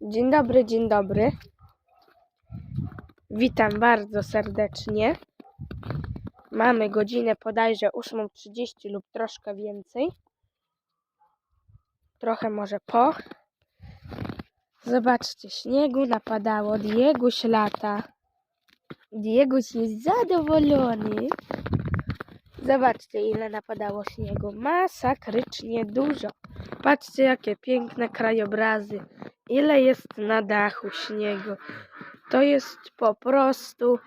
Dzień dobry, dzień dobry. Witam bardzo serdecznie. Mamy godzinę bodajże 8.30 lub troszkę więcej. Trochę może po. Zobaczcie, śniegu napadało. Dieguś lata. Dieguś jest zadowolony. Zobaczcie, ile napadało śniegu. Masakrycznie dużo. Patrzcie, jakie piękne krajobrazy. Ile jest na dachu śniegu. To jest po prostu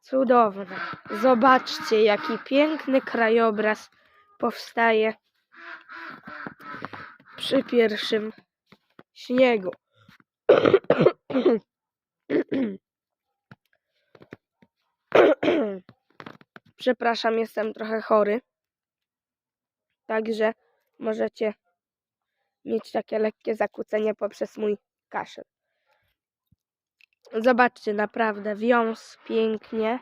cudowne. Zobaczcie, jaki piękny krajobraz powstaje przy pierwszym śniegu. Przepraszam, jestem trochę chory. Także możecie mieć takie lekkie zakłócenie poprzez mój kaszel. Zobaczcie, naprawdę wiąz pięknie.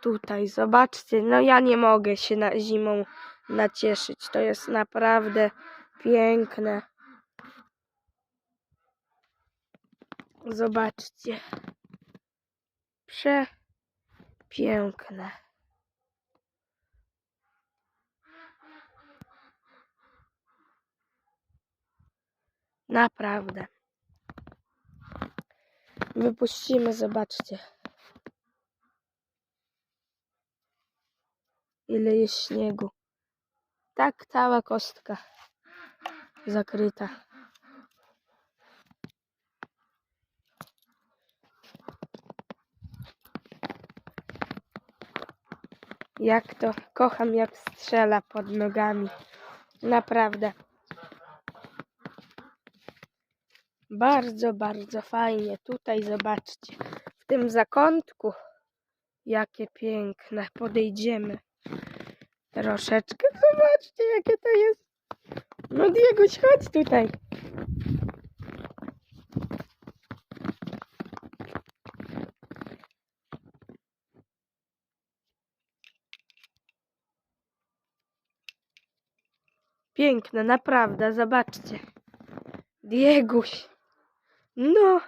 Tutaj, zobaczcie, no ja nie mogę się na zimą nacieszyć. To jest naprawdę piękne. Zobaczcie. Przepiękne. Naprawdę. Wypuścimy, zobaczcie. Ile jest śniegu. Tak cała kostka zakryta. Jak to kocham, jak strzela pod nogami. Naprawdę. Bardzo, bardzo fajnie. Tutaj zobaczcie. W tym zakątku. Jakie piękne. Podejdziemy. Troszeczkę. Zobaczcie, jakie to jest. No Dieguś, chodź tutaj. Piękne, naprawdę. Zobaczcie. Dieguś. No.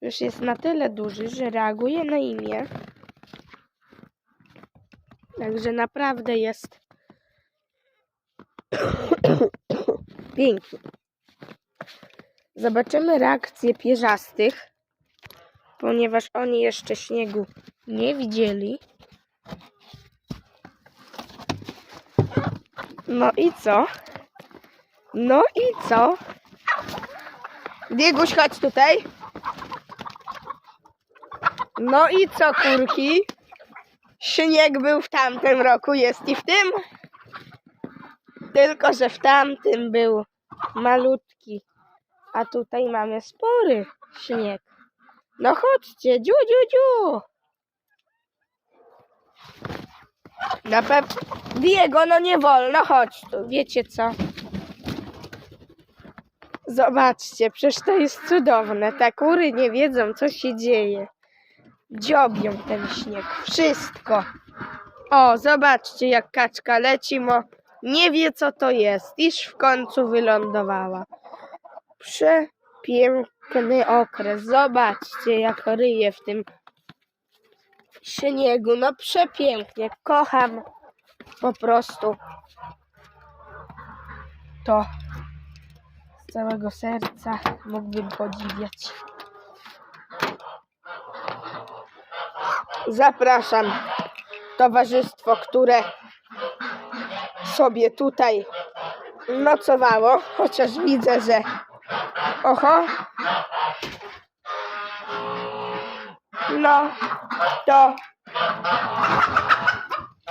Już jest na tyle duży, że reaguje na imię. Także naprawdę jest pięknie. Zobaczymy reakcję pierzastych, ponieważ oni jeszcze śniegu nie widzieli. No i co? No i co? Dieguś, chodź tutaj. No i co, kurki? Śnieg był w tamtym roku, jest i w tym. Tylko, że w tamtym był malutki, a tutaj mamy spory śnieg. No chodźcie, dziu, dziu, dziu. Na pewno. Diego, no nie wolno, chodź tu. Wiecie co? Zobaczcie, przecież to jest cudowne. Te kury nie wiedzą, co się dzieje. Dziobią ten śnieg. Wszystko. O, zobaczcie, jak kaczka leci, mo nie wie, co to jest. Iż w końcu wylądowała. Przepiękny okres. Zobaczcie, jak ryje w tym śniegu. No przepięknie. Kocham po prostu to całego serca mógłbym podziwiać. Zapraszam towarzystwo, które sobie tutaj nocowało, chociaż widzę, że oho, no to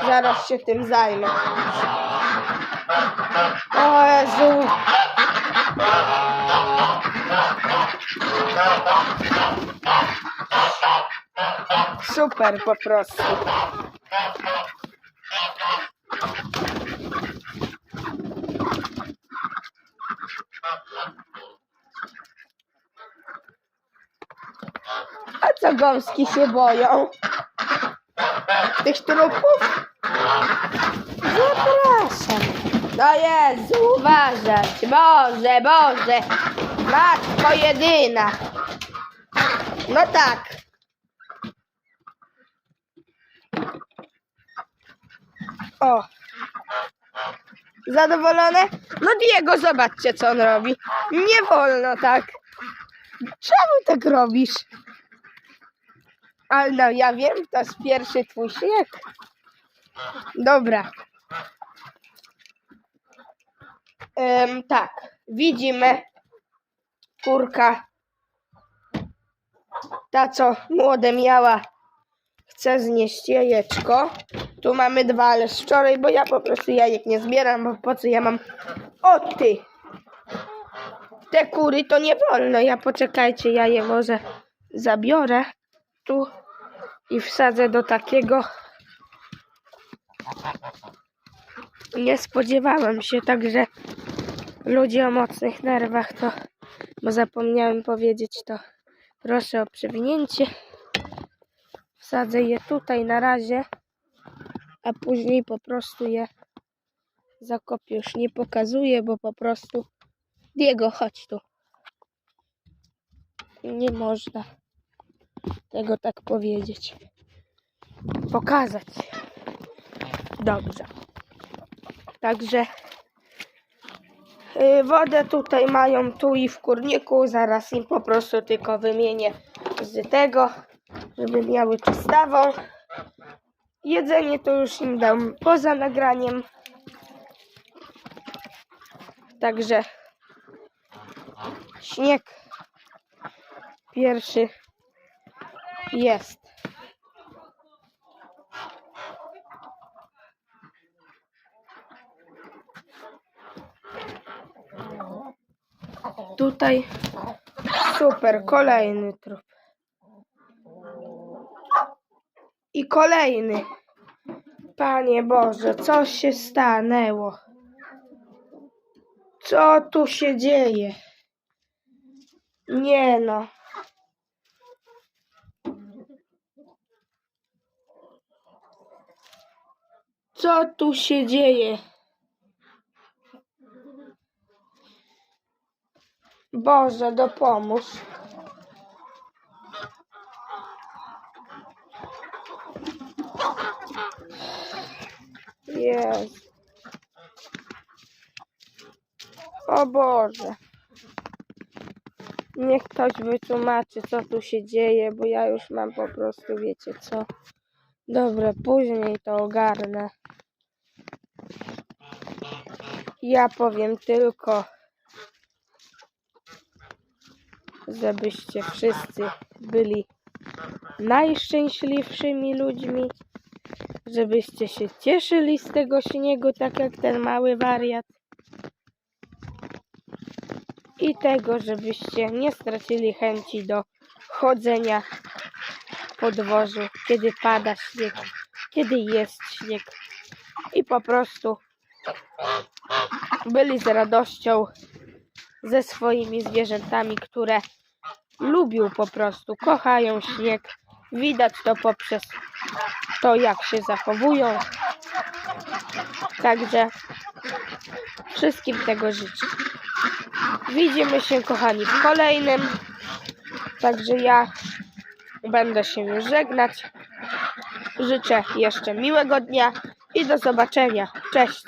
zaraz się tym zajmę. O Jezu. Super po prostu. A co gąski się boją? Tych trupów? Zapraszam. No Jezu, uważać. Boże, Boże. Matko jedyna. No tak. O. Zadowolone? No Diego, zobaczcie co on robi. Nie wolno tak. Czemu tak robisz? Ale no ja wiem, to jest pierwszy twój śnieg. Dobra. Em, tak, widzimy kurka. Ta, co młode miała, chce znieść jajeczko. Tu mamy dwa, ale z wczoraj, bo ja po prostu jajek nie zbieram, bo po co ja mam... O ty! Te kury to nie wolno. Ja poczekajcie, ja je może zabiorę tu i wsadzę do takiego. Nie spodziewałem się, także ludzie o mocnych nerwach to, bo zapomniałem powiedzieć to. Proszę o przewinięcie. Wsadzę je tutaj na razie, a później po prostu je zakopię. Już nie pokazuję, bo po prostu Diego, chodź tu. Nie można tego tak powiedzieć. Pokazać. Dobrze. Także y, wodę tutaj mają tu i w kurniku. Zaraz im po prostu tylko wymienię z tego, żeby miały czystawą. Jedzenie to już im dam poza nagraniem. Także śnieg pierwszy jest. Tutaj super, kolejny trup. I kolejny. Panie Boże, co się stanęło? Co tu się dzieje? Nie no. Co tu się dzieje? Boże, dopomóż. Jest. O Boże. Niech ktoś wytłumaczy, co tu się dzieje, bo ja już mam po prostu, wiecie co. Dobra, później to ogarnę. Ja powiem tylko, żebyście wszyscy byli najszczęśliwszymi ludźmi, żebyście się cieszyli z tego śniegu, tak jak ten mały wariat. I tego, żebyście nie stracili chęci do chodzenia po dworzu, kiedy pada śnieg, kiedy jest śnieg. I po prostu byli z radością ze swoimi zwierzętami, które lubią po prostu, kochają śnieg. Widać to poprzez to, jak się zachowują. Także wszystkim tego życzę. Widzimy się, kochani, w kolejnym. Także ja będę się już żegnać. Życzę jeszcze miłego dnia i do zobaczenia. Cześć.